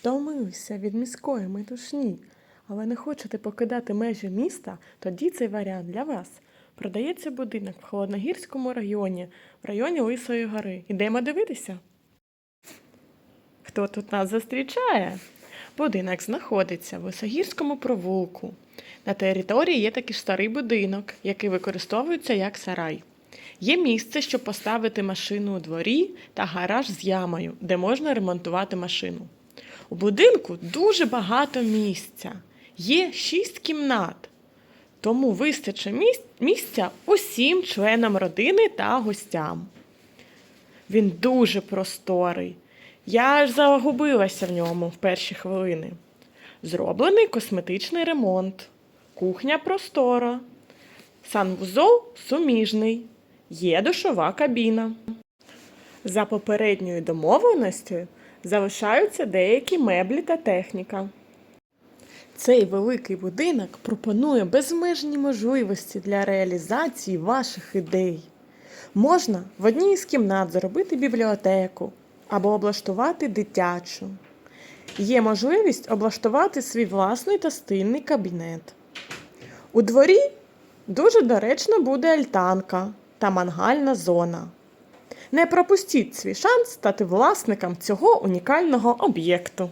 Втомився від міської метушні, але не хочете покидати межі міста, тоді цей варіант для вас. Продається будинок в Холодногірському районі, в районі Лисої гори. Ідемо дивитися. Хто тут нас зустрічає? Будинок знаходиться в Лисогірському провулку. На території є такий старий будинок, який використовується як сарай. Є місце, щоб поставити машину у дворі та гараж з ямою, де можна ремонтувати машину. У будинку дуже багато місця. Є шість кімнат. Тому вистачить місця усім членам родини та гостям. Він дуже просторий. Я аж загубилася в ньому в перші хвилини. Зроблений косметичний ремонт, кухня простора, санвузол суміжний, є душова кабіна. За попередньою домовленістю залишаються деякі меблі та техніка. Цей великий будинок пропонує безмежні можливості для реалізації ваших ідей. Можна в одній із кімнат зробити бібліотеку або облаштувати дитячу. Є можливість облаштувати свій власний та стильний кабінет. У дворі дуже доречно буде альтанка та мангальна зона. Не пропустіть свій шанс стати власником цього унікального об'єкту.